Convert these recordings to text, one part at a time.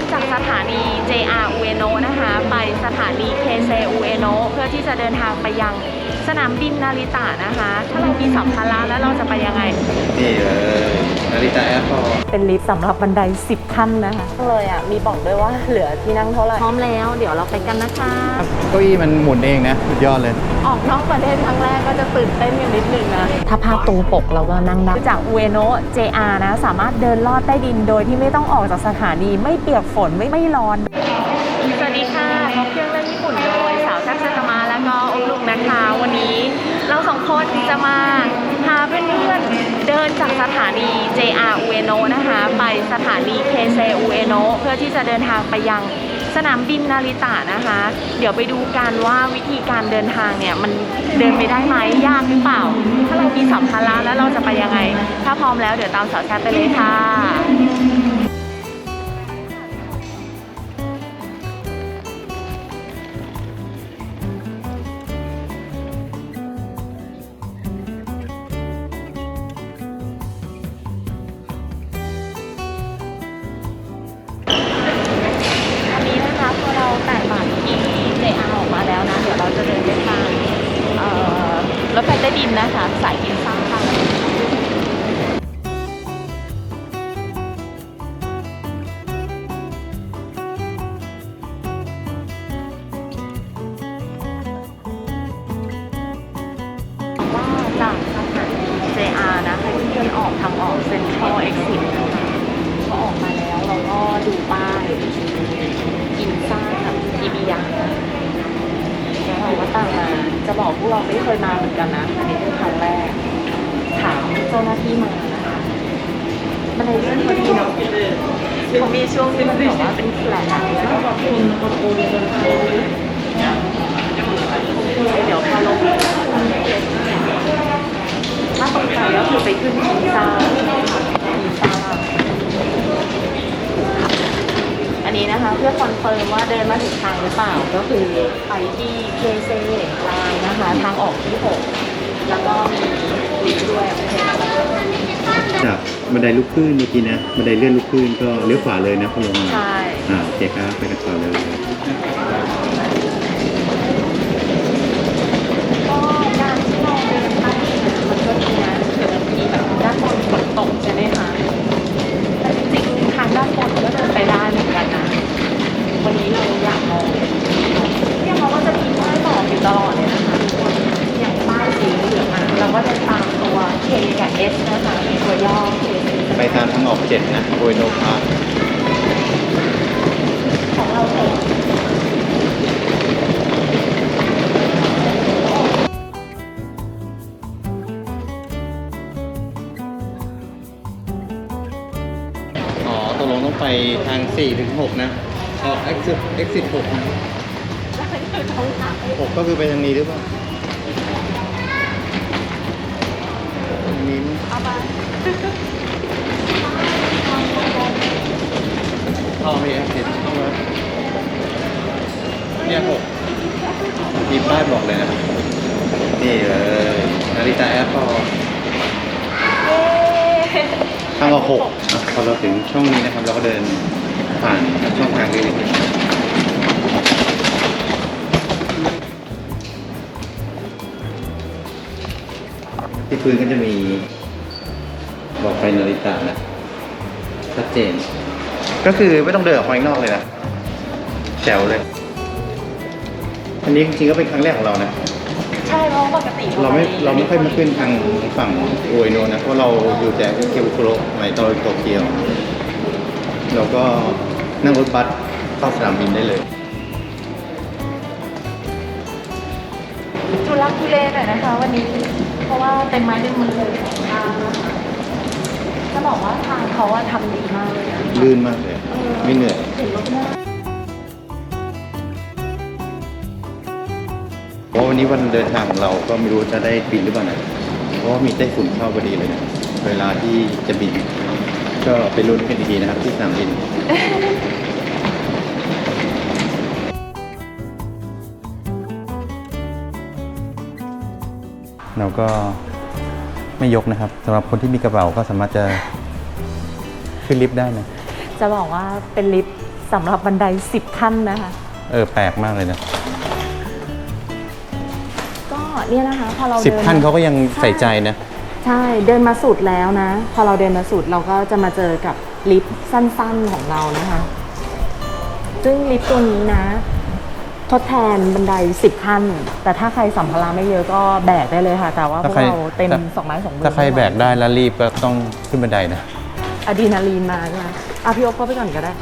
นจากสถานี JR Ueno นะคะ ไปสถานี KC Ueno เพื่อที่จะเดินทางไปยัง สนามบินนาริตะนะคะ ถ้าเรามีสัมภาระแล้วเราจะไปยังไง นี่เลยนาริตาแอร์พอร์ตเป็นลิฟต์สำหรับบันได 10ขั้นนะคะ เลยอะ มีบอกด้วยว่าเหลือที่นั่งเท่าไหร่ พร้อมแล้วเดี๋ยวเราไปกันนะคะ เก้าอี้มันหมุนเองนะสุดยอดเลย ออกนอกประเทศครั้งแรกก็จะตื่นเต้นกันนิดนึงนะ ถ้าภาพตรงปกเราก็นั่งได้จากอุเอโนะ JR นะ สามารถเดินลอดใต้ดินโดยที่ไม่ต้องออกจากสถานีไม่เปียกฝนไม่ไม่ร้อน สวัสดีค่ะพบเครื่อง คนจะมาพาเพื่อนๆเดินจากสถานี JR Ueno นะคะ ไปสถานี KC Ueno เพื่อที่จะเดินทางไปยังสนามบินนาริตะนะคะ เดี๋ยวไปดูกันว่าวิธีการเดินทางเนี่ย มันเดินไปได้ไหมยากหรือเปล่า ถ้าเรามีสัมภาระแล้วเราจะไปยังไง ถ้าพร้อมแล้วเดี๋ยวตามสาวแชทไปเลยค่ะ เจราจะเดินไปทางเอ่อรถไฟใต้ดินนะคะ สายกิน ไม่เคยมาเหมือนกันนะอันนี้เป็นครั้งแรก ถามเจ้าหน้าที่มานะคะมันในเรื่องพอดีเนาะเขามีช่วงที่มันแบบว่าเป็นแฟลตอะเดี๋ยวพอลงถ้าตรงใจก็คือไปขึ้นกินซ่ากินซ่า อันนี้นะคะเพื่อคอนเฟิร์มว่าเดินมาถึงทางหรือเปล่าก็คือไปที่เคเซลายนะคะทางออกที่6แล้วก็มีลิฟต์ด้วยโอเคนะคะจากบันไดลูกขึ้นเมื่อกี้นะบันไดเลื่อนลูกขึ้นก็เลี้ยวขวาเลยนะพอลงมาใช่อ่าโอเคครับไปกันต่อเลย ก็การที่เราเดินใต้ดินอะมันก็ดีนะเดี๋ยวบางทีแบบด้านบนฝนตกใช่ไหมคะแต่จริงๆทางด้านบนก็เดินไปได้เหมือนกันนะ วันนี้เราอยากลองเนี่ยเขาก็จะมีป้ายบอกอยู่ตลอดเลยนะคะทุกคนอย่างป้ายสีเหลืองอะเรา ก็จะตามตัว K กับ S นะคะมีตัวย่อ K ไปตามทางออกเจ็ดนะโอยโนพาของเราเองอ๋อตกลงต้องไปทาง4ถึง6นะออก exit exit 6นะแล้วมันคือท้องทาง6ก็คือไปทางนี้หรือเปล่า ทางนี้มั้งเอามาอ๋อมี exit เข้ามาเนี่ย6มีป้ายบอกเลยนะ นี่เลยนาริตาแอร์พอร์ตเย้ทางออกหกอะพอเราถึงช่องนี้นะครับ เราก็เดินผ่านช่องทางนี้ ที่พื้นก็จะมีบอกไปนาฬิกานะชัดเจน ก็คือไม่ต้องเดินออกไปข้างนอกเลยนะแจ๋วเลย อันนี้จริงๆก็เป็นครั้งแรกของเรานะ ใช่เพราะปกติเราไม่เราไม่ค่อยมาขึ้นทางฝั่งโออิโนะนะเพราะเราอยู่แต่เกียวบุคุโระในตอนโตเกียวเราก็นั่งรถบัสเข้าสนามบินได้เลยจุลักทุเลหน่อยนะคะวันนี้ เพราะว่าเต็มไม้เต็มมือเลยสองทางนะคะจะบอกว่าทางเขาอะทำดีมากเลยนะลื่นมากเลย ไม่เหนื่อยเห็นรถหน้า เพราะวันนี้วันเดินทางของเราก็ไม่รู้จะได้บินหรือเปล่านะเพราะว่ามีไต้ฝุ่นเข้าพอดีเลยนะเวลาที่จะบิน ก็ไปลุ้นกันดีๆนะครับที่สนามบิน เราก็ไม่ยกนะครับสำหรับคนที่มีกระเป๋าก็สามารถจะขึ้นลิฟต์ได้นะ จะบอกว่าเป็นลิฟต์สำหรับบันได 10 ขั้นนะคะ เออแปลกมากเลยนะก็เนี่ยนะคะพอเราสิบเดินขั้นเขาก็ยังใส่ใจนะ ใช่เดินมาสุดแล้วนะ พอเราเดินมาสุดเราก็จะมาเจอกับลิฟต์สั้นๆของเรานะคะ ซึ่งลิฟต์ตัวนี้นะ ทดแทนบันได 10 ขั้น แต่ถ้าใครสัมภาระไม่เยอะก็แบกได้เลยค่ะ แต่ว่าพถ้าวกใครเราเต็มถ้าสองไม้สองมือถ้าใครแบกได้แล้วรีบก็ต้องขึ้นบันไดนะอะดรีนาลีนมาใช่ไหมอะพี่โอ๊คเข้าไปก่อนก็ได้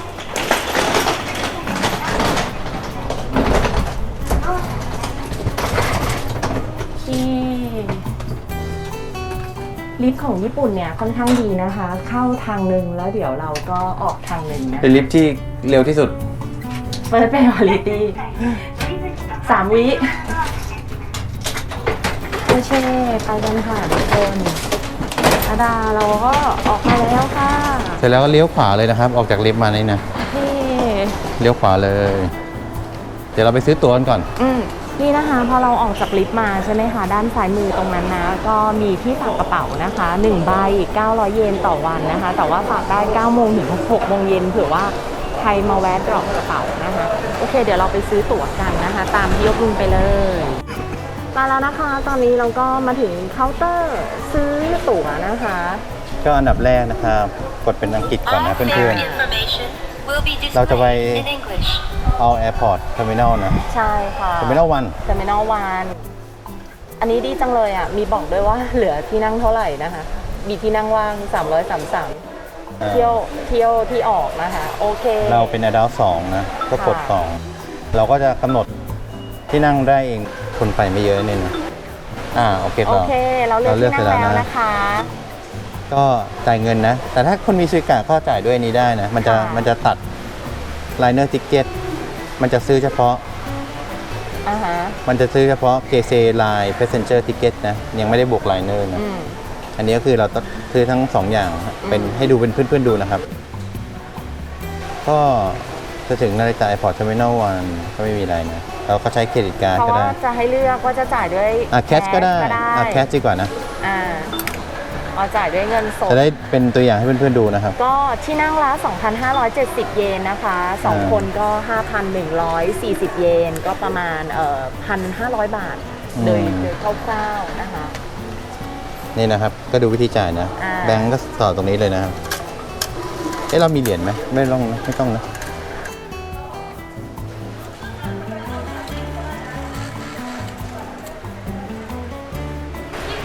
นี่ลิฟต์ของญี่ปุ่นเนี่ยค่อนข้างดีนะคะ เข้าทางหนึ่งแล้วเดี๋ยวเราก็ออกทางหนึ่งนะเป็นลิฟต์ที่เร็วที่สุด เฟิร์สเป็นวาลิตี้สามวิโอเคไปกันค่ะทุกคนอาดาเราก็ออกมาแล้วค่ะเสร็จแล้วก็เลี้ยวขวาเลยนะครับ ออกจากลิฟต์มานี่นะนี่เลี้ยวขวาเลย เดี๋ยวเราไปซื้อตั๋วกันก่อน อืมนี่นะคะพอเราออกจากลิฟต์มาใช่ไหมคะด้านซ้ายมือตรงนั้นนะ ก็มีที่ฝากกระเป๋านะคะ1ใบ900 เยนต่อวันนะคะ แต่ว่าฝากได้9โมงถึง6โมงเย็นเผื่อว่าใครมาแวะดรอปกระเป๋านะคะโอ เคเดี๋ยวเราไปซื้อตั๋วกันนะคะ ตามที่ยกลุงไปเลย มาแล้วนะคะ ตอนนี้เราก็มาถึงเคาน์เตอร์ซื้อตั๋วนะคะ ก็อันดับแรกนะครับ กดเป็นอังกฤษก่อนนะ All เพื่ fare อน information will be เราจะไป displayed in English. ๆเอา Airport Terminal นะใช่ค่ะ Terminal เทอร์มินอลวันอันนี้ดีจังเลยอะ มีบอกด้วยว่าเหลือที่นั่งเท่าไหร่นะคะ มีที่นั่งว่าง 333 1 เที่ยวเที่ยวที่ออกนะคะโอเค เราเป็น Adult 2นะก็กดค่ะ2เราก็จะกำหนดที่นั่งได้เองคนไปไม่เยอะนี่นะอ่าโอเคโอต่อเคเราเลือกเราเลือกที่นั่งเสร็จแล้วแล้วนะนะคะก็จ่ายเงินนะ แต่ถ้าคนมีซื้อกะก็จ่ายด้วยนี้ได้นะ มันจะค่ะมันจะตัด Liner Ticket มันจะซื้อเฉพาะอ่าฮะมันจะซื้อเฉพาะ KC Line Passenger Ticket นะ ยังไม่ได้บวก Liner นะอืม อันนี้ก็คือเราต้องซื้อทั้งสองอย่างเป็นให้ดูเป็นเพื่อนๆดูนะครับ ก็จะถึงนาฬิกา Airport Terminal 1ก็ไม่มีอะไรนะเราก็ใช้เครดิตการ์ดเพราะก็ว่าได้ จะให้เลือกว่าจะจ่ายด้วยอะแคชก็ได้อะแคชดีกว่านะอ่าเอาจ่ายด้วยเงินสด จะได้เป็นตัวอย่างให้เพื่อนๆดูนะครับ ก็ที่นั่งละ 2,570 เยนนะคะสองอ่าคนก็ 5,140 เยน ก็ประมาณเอ่อ1,500 บาทอืมโดยโดยคร่าวๆนะคะ นี่นะครับ ก็ดูวิธีจ่ายนะ อ่า แบงก์ก็ต่อตรงนี้เลยนะครับ เอ๊ะเรามีเหรียญไหมไม่ต้องนะไม่ต้องนะ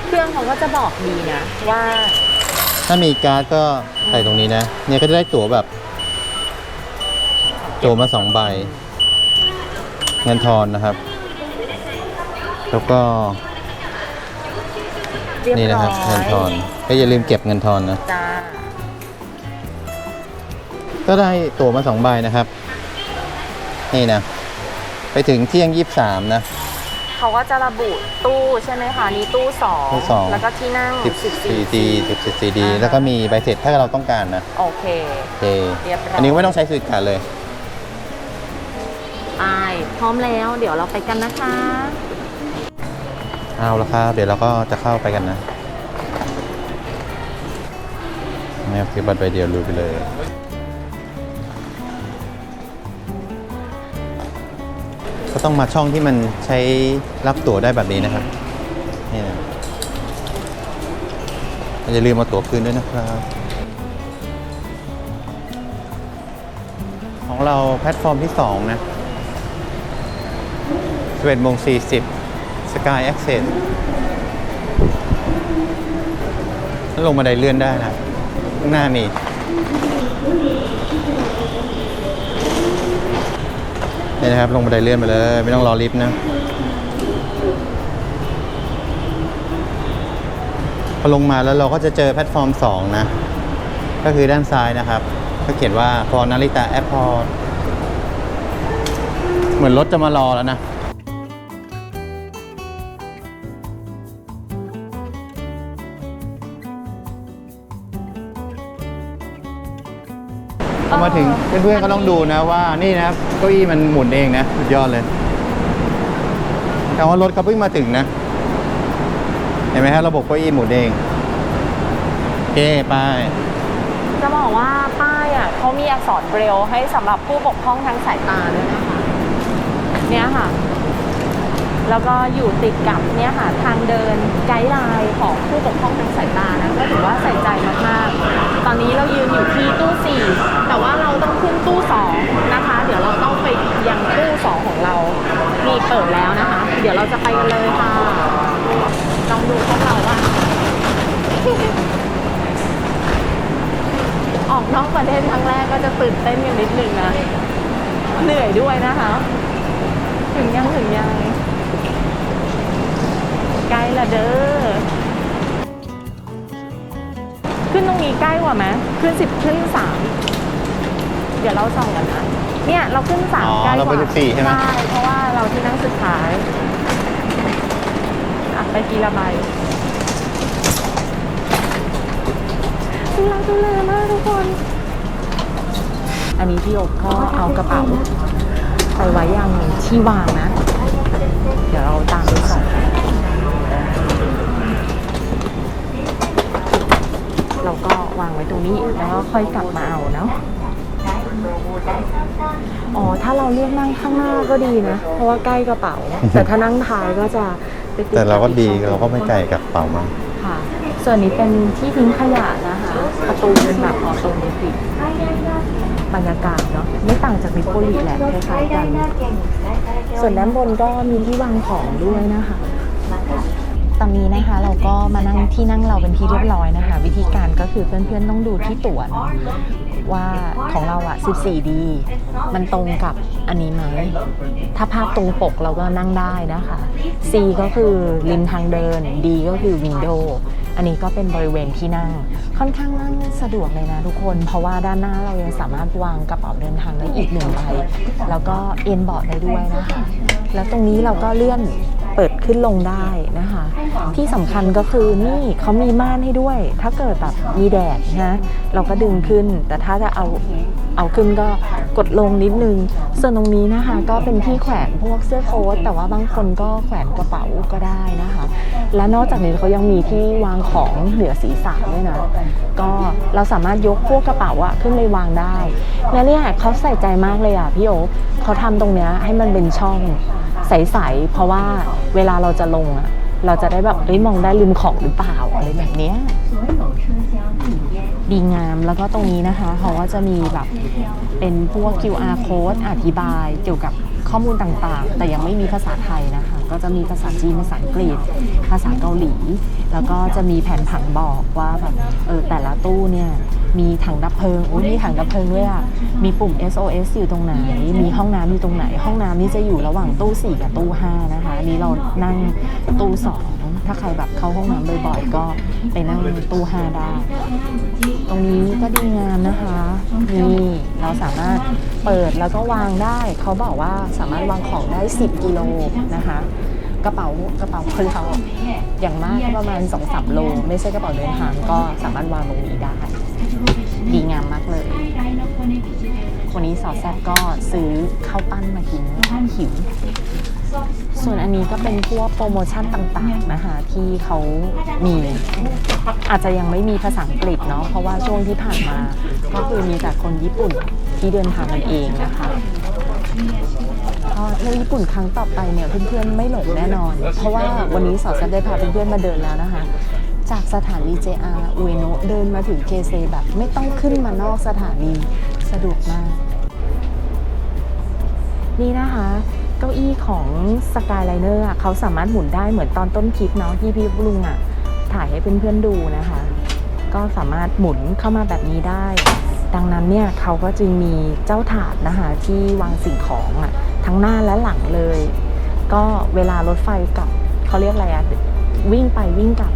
เครื่องเขาก็จะบอกดีนะ ว่าถ้ามีการ์ดก็ใส่ตรงนี้นะ เนี่ยก็จะได้ตั๋วแบบ ตั๋วมาสองใบ เงินทอนนะครับ แล้วก็ เรียบนี่นะร้คอรับเงินทอนยก็อย่าลืมเก็บเงินทอนนะ จ้าก็ได้ตั๋วมาสองใบนะครับ นี่นะ ไปถึงเที่ยงยี่สามนะ เขาก็จะระบุตู้ใช่ไหมคะนี่ตู้สองตู้สอง แล้วก็ที่นั่ง 14 D 14 D อ่าฮะแล้วก็มีใบเสร็จถ้าเราต้องการนะโอเค โอเคเรียบร้อย อันนี้ไม่ต้องใช้สื่อการดเลยไปพร้อมแล้ว เดี๋ยวเราไปกันนะคะ เอาละครับ เดี๋ยวเราก็จะเข้าไปกันนะนี่คือบัตรใบเดียวรู้ไปเลย ก็ต้องมาช่องที่มันใช้รับตั๋วได้แบบนี้นะครับ นี่นะอย่าลืมเอาตั๋วคืนด้วยนะครับ ของเราแพลตฟอร์มที่ 2 นะ11โมง40 Sky Access แล้วลงมาไดเลื่อนได้นะข้างหน้ามีนี่นะครับ ลงบันไดเลื่อนไปเลย ไม่ต้องรอลิฟต์นะพอลงมาแล้วเราก็จะเจอแพลตฟอร์ม 2 นะ ก็คือด้านซ้ายนะครับก็เขียนว่า for Narita Airport เหมือนรถจะมารอแล้วนะ ถึงเพื่อนๆก็ต้องดูนะว่านี่นะเก้าอี้มันหมุนเองนะสุดยอดเลย แต่ว่ารถเขาเพิ่งมาถึงนะ เห็นไหมฮะระบบเก้าอี้หมุนเองโอเคไปจะบอกว่าป้ายอะเขามีอักษรเบรลให้สำหรับผู้ปกครองทางสายตาด้วยนะคะ เนี่ยค่ะ แล้วก็อยู่ติดกับเนี่ยค่ะทางเดินไกด์ไลน์ของผู้ปกครองทางสายตานะก็ถือว่าใส่ใจมากๆ ตอนนี้เรายืนอยู่ที่ตู้ 4 แต่ว่าเราต้องขึ้นตู้ 2 นะคะ เดี๋ยวเราต้องไปยังตู้ 2 ของเรามีเปิดแล้วนะคะ เดี๋ยวเราจะไปกันเลยค่ะลองดูพวกเราว่า ออกนอกประเทศครั้งแรกก็จะตื่นเต้นกันนิดนึงนะ เหนื่อยด้วยนะคะ ถึงยังถึงยัง ล้ละเด้อ ขึ้นตรงนี้ใกล้กว่าไหมขึ้นสิบขึ้นสามเดี๋ยวเราส่องกันนะ เนี่ยเราขึ้นสามอ๋อใกล้กว่าเราไป14ใช่ไหมใช่เพราะว่าเราที่นั่งสุดท้ายอะไปทีละใบดูแลดูแลมากทุกคน อันนี้พี่โอ๊คก็เอากระเป๋าไปไว้ยังที่วางนะ เดี๋ยวเราตามไปส่องเร วางไว้ตรงนี้แล้วก็ค่อยกลับมาเอาเนาะอ๋อ ถ้าเราเลือกนั่งข้างหน้าก็ดีนะ เพราะว่าใกล้กระเป๋า แต่ถ้านั่งท้ายก็จะไปติแต่เราก็ดีบเราก็ไม่ไกลกับเป่ามากค่ะ ส่วนนี้เป็นที่ทิ้งขยะนะคะ ประตูเป็นแบบออโตเมติกบรรยากาศเนาะไม่ต่างจากนิโปลีแหละคล้ายๆกัน ส่วนด้านบนก็มีที่วางของด้วยนะคะ ตอนนี้นะคะเราก็มานั่งที่นั่งเราเป็นที่เรียบร้อยนะคะ วิธีการก็คือเพื่อนๆต้องดูที่ตั๋วเนาะว่าของเราอะ 14D มันตรงกับอันนี้ไหม ถ้าภาพตรงปกเราก็นั่งได้นะคะ C ก็คือริมทางเดิน D ก็คือวินโดว์อันนี้ก็เป็นบริเวณที่นั่ง ค่อนข้างนั่งสะดวกเลยนะทุกคน เพราะว่าด้านหน้าเรายังสามารถวางกระเป๋าเดินทางได้อีกหนึ่งใบแล้วก็เอ็นเบาะได้ด้วยนะคะ แล้วตรงนี้เราก็เลื่อน เปิดขึ้นลงได้นะคะ ที่สำคัญก็คือนี่เขามีม่านให้ด้วย ถ้าเกิดแบบมีแดดนะเราก็ดึงขึ้น แต่ถ้าจะเอาเอาขึ้นก็กดลงนิดนึง ส่วนตรงนี้นะคะก็เป็นที่แขวนพวกเสื้อโค้ทแต่ว่าบางคนก็แขวนกระเป๋าก็ได้นะคะ และนอกจากนี้เขายังมีที่วางของเหนือศีรษะด้วยนะก็เราสามารถยกพวกกระเป๋าอะขึ้นไปวางได้ และเนี่ยเขาใส่ใจมากเลยอะพี่โอ๊คเขาทำตรงเนี้ยให้มันเป็นช่อง ใสๆเพราะว่าเวลาเราจะลงอะ เราจะได้แบบเอ้ยมองได้ลืมของหรือเปล่าอะไรแบบเนี้ยดีงามแล้วก็ตรงนี้นะคะเขาก็จะมีแบบเป็นพวก QR code อธิบายเกี่ยวกับข้อมูลต่างๆ แต่ยังไม่มีภาษาไทยนะคะ ก็จะมีภาษาจีนภาษาอังกฤษ ภาษาเกาหลี แล้วก็จะมีแผนผังบอกว่าแบบเออแต่ละตู้เนี่ย มีถังดับเพลิงโอ้ยมีถังดับเพลิงด้วยอะมีปุ่ม SOS อยู่ตรงไหน มีห้องน้ำอยู่ตรงไหน ห้องน้ำนี่จะอยู่ระหว่างตู้ 4 กับตู้ 5 นะคะอันนี้เรานั่งตู้ 2 ถ้าใครแบบเข้าห้องน้ำบ่อยๆ ก็ไปนั่งตู้ 5 ได้ ตรงนี้ก็ดีงามนะคะนี่เราสามารถเปิดแล้วก็วางได้ เขาบอกว่าสามารถวางของได้ 10 กิโลนะคะกระเป๋ากระเป๋าคนเราอย่างมากก็ประมาณ2-3โล ไม่ใช่กระเป๋าเดินทางก็สามารถวางตรงนี้ได้ ดีงามมากเลย วันนี้สาวแซ่บก็ซื้อข้าวปั้นมากินหิว ส่วนอันนี้ก็เป็นพวกโปรโมชั่นต่างๆนะคะที่เขามีอาจจะยังไม่มีภาษาอังกฤษเนาะเพราะว่าช่วงที่ผ่านมา ก็คือมีแต่คนญี่ปุ่นที่เดินทางกันเองนะคะเที่ยวญี่ปุ่นครั้งต่อไปเนี่ยเพื่อนๆไม่หลงแน่นอน เพราะว่าวันนี้สาวจะได้พาเพื่อนๆมาเดินแล้วนะคะ จากสถานี JR อุเอโนะเดินมาถึงเคเซแบบไม่ต้องขึ้นมานอกสถานีสะดวกมาก นี่นะคะ เก้าอี้ของสกายไลเนอร์เขาสามารถหมุนได้เหมือนตอนต้นคลิปเนาะที่พี่ลุงอะถ่ายให้เพื่อนๆดูนะคะ ก็สามารถหมุนเข้ามาแบบนี้ได้ ดังนั้นเนี่ยเขาก็จึงมีเจ้าถาดนะคะที่วางสิ่งของอะทั้งหน้าและหลังเลย ก็เวลารถไฟกลับเขาเรียกอะไรอะวิ่งไปวิ่งกลับ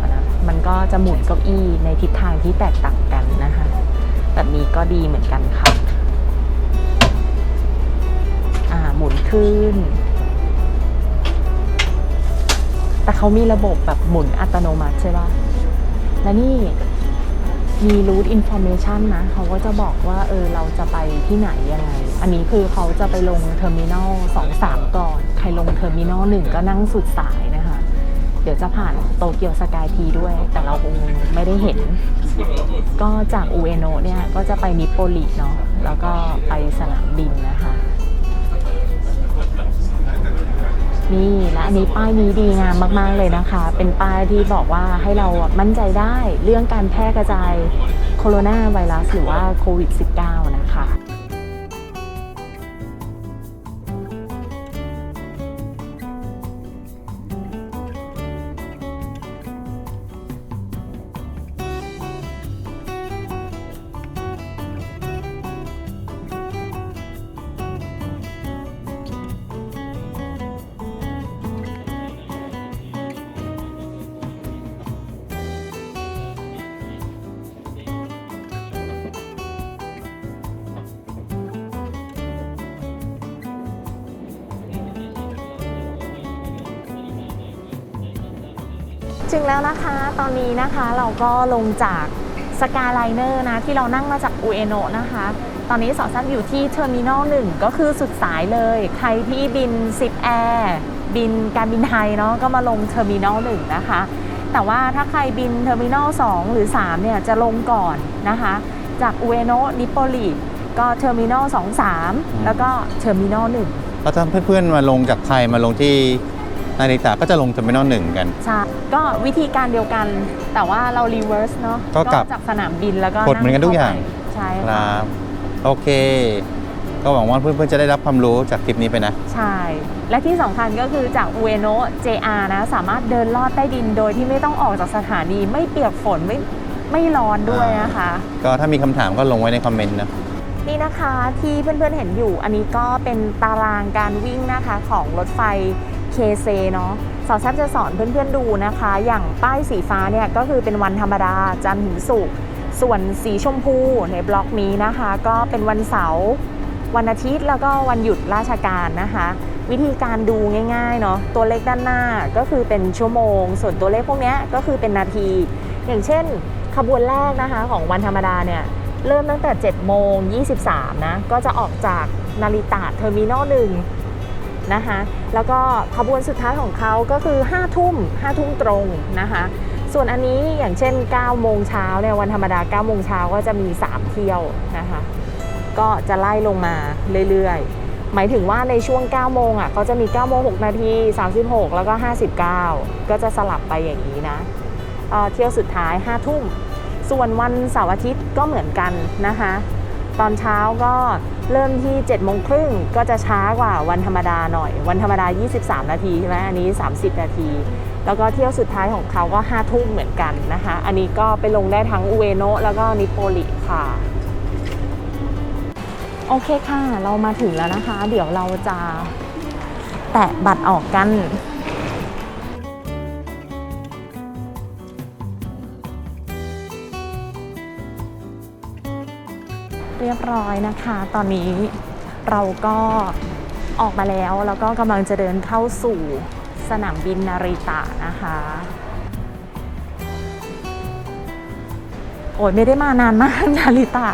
มันก็จะหมุนเก้าอี้ในทิศทางที่แตกต่างกันนะคะ แบบนี้ก็ดีเหมือนกันค่ะหมุนขึ้น แต่เขามีระบบแบบหมุนอัตโนมัติใช่ปะและนี่มี route information นะ เขาก็จะบอกว่า เออ เราจะไปที่ไหนยังไง อันนี้คือเขาจะไปลงเทอร์มินอลสองสามก่อน ใครลงเทอร์มินอลหนึ่งก็นั่งสุดสายนะคะ เดี๋ยวจะผ่านโตเกียวสกายทีด้วย แต่เราคงไม่ได้เห็น ก็จากอุเอโนะเนี่ย ก็จะไปนิโปลิเนาะแล้วก็ไปสนามบินนะคะ นี่และอันนี้ป้ายนี้ดีงามมาก ๆ เลยนะคะ เป็นป้ายที่บอกว่าให้เรามั่นใจได้เรื่องการแพร่กระจายโคโรนาไวรัสหรือว่าโควิด -19 ถึงแล้วนะคะตอนนี้นะคะเราก็ลงจากสกาไลเนอร์นะที่เรานั่งมาจากอุเอโนะนะคะ ตอนนี้สอซับอยู่ที่เทอร์มินอลหนึ่งก็คือสุดสายเลย ใครที่บินซิปแอร์บินการบินไทยเนาะก็มาลงเทอร์มินอลหนึ่งนะคะ แต่ว่าถ้าใครบินเทอร์มินอล2หรือ3เนี่ยจะลงก่อนนะคะ จากอุเอโนะนิโปลิก็เทอร์มินอล2 3แล้วก็เทอร์มินอล1แล้วถ้าเพื่อนๆมาลงจากไทยมาลงที่ นาริตะก็จะลงเทอร์มินอลหนึ่งกัน ใช่ก็วิธีการเดียวกัน แต่ว่าเรารีเวิร์สเนาะก็กลับจากสนามบินแล้วก็กดเหมือนกันทุกอย่างใช่คค่ะรับโอเค ก็หวังว่าเพื่อนๆจะได้รับความรู้จากคลิปนี้ไปนะ ใช่ และที่สำคัญก็คือจากอุเอโนะ JR นะ สามารถเดินลอดใต้ดินโดยที่ไม่ต้องออกจากสถานีไม่เปียกฝนไม่ไม่ร้อนด้วยนะคะ ก็ถ้ามีคำถามก็ลงไว้ในคอมเมนต์นะนี่นะคะที่เพื่อนๆเห็นอยู่อันนี้ก็เป็นตารางการวิ่งนะคะของรถไฟ เคเซเนาะสาวแซบจะสอนเพื่อนๆดูนะคะ อย่างป้ายสีฟ้าเนี่ยก็คือเป็นวันธรรมดาจันทร์ถึงศุกร์ส่วนสีชมพูในบล็อกนี้นะคะ ก็เป็นวันเสาร์วันอาทิตย์แล้วก็วันหยุดราชการนะคะ วิธีการดูง่ายๆเนาะตัวเลขด้านหน้าก็คือเป็นชั่วโมง ส่วนตัวเลขพวกนี้ก็คือเป็นนาที อย่างเช่น ขบวนแรกนะคะของวันธรรมดาเนี่ยเริ่มตั้งแต่7โมง23นะก็จะออกจากนาริตะเทอร์มินอลหนึ่ง นะคะแล้วก็ขบวนสุดท้ายของเขาก็คือ 5 ทุ่ม5ทุ่มตรงนะคะส่วนอันนี้อย่างเช่น 9 โมงเช้าเนี่ยวันธรรมดา 9 โมงเช้าก็จะมี 3 เที่ยวนะคะก็จะไล่ลงมาเรื่อยๆ หมายถึงว่าในช่วง 9 โมงอะเขาจะมี 9 โมง 6 นาที 36 แล้วก็ 59 ก็จะสลับไปอย่างนี้นะเเที่ยวสุดท้าย 5 ทุ่ม ส่วนวันเสาร์อาทิตย์ก็เหมือนกันนะคะ ตอนเช้าก็ เริ่มที่7โมงครึ่งก็จะช้ากว่าวันธรรมดาหน่อย วันธรรมดา 23 นาทีใช่ไหมอันนี้ 30 นาที แล้วก็เที่ยวสุดท้ายของเขาก็5ทุ่มเหมือนกันนะคะ อันนี้ก็ไปลงได้ทั้งอุเอโนะแล้วก็นิโปลิค่ะ โอเคค่ะ เรามาถึงแล้วนะคะ เดี๋ยวเราจะแตะบัตรออกกัน ร้อยนะคะ ตอนนี้เราก็ออกมาแล้วแล้วก็กำลังจะเดินเข้าสู่สนามบินนาริตะนะคะ โอ้ยไม่ได้มานานมากนาริตะ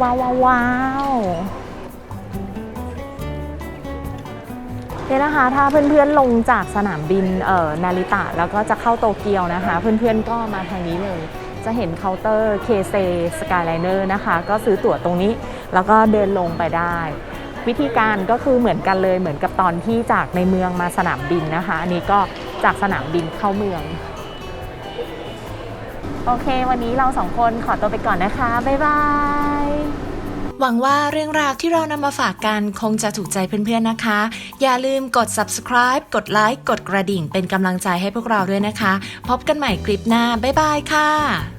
ว้าวว้าวว้าวเนี่ยนะคะ ถ้าเพื่อนๆลงจากสนามบินเอ่อนาริตะ แล้วก็จะเข้าโตเกียวนะคะ เพื่อนๆก็มาทางนี้เลย จะเห็นเคาน์เตอร์เคเซสกายไลเนอร์นะคะ ก็ซื้อตั๋วตรงนี้ แล้วก็เดินลงไปได้ วิธีการก็คือเหมือนกันเลยเหมือนกับตอนที่จากในเมืองมาสนามบินนะคะ อันนี้ก็จากสนามบินเข้าเมือง โอเค วันนี้เราสองคนขอตัวไปก่อนนะคะ บ๊ายบายหวังว่าเรื่องราวที่เรานำมาฝากกันคงจะถูกใจเพื่อนๆนะคะ อย่าลืมกด subscribe กดไลค์กดกระดิ่งเป็นกำลังใจให้พวกเราด้วยนะคะ พบกันใหม่คลิปหน้า บ๊ายบายค่ะ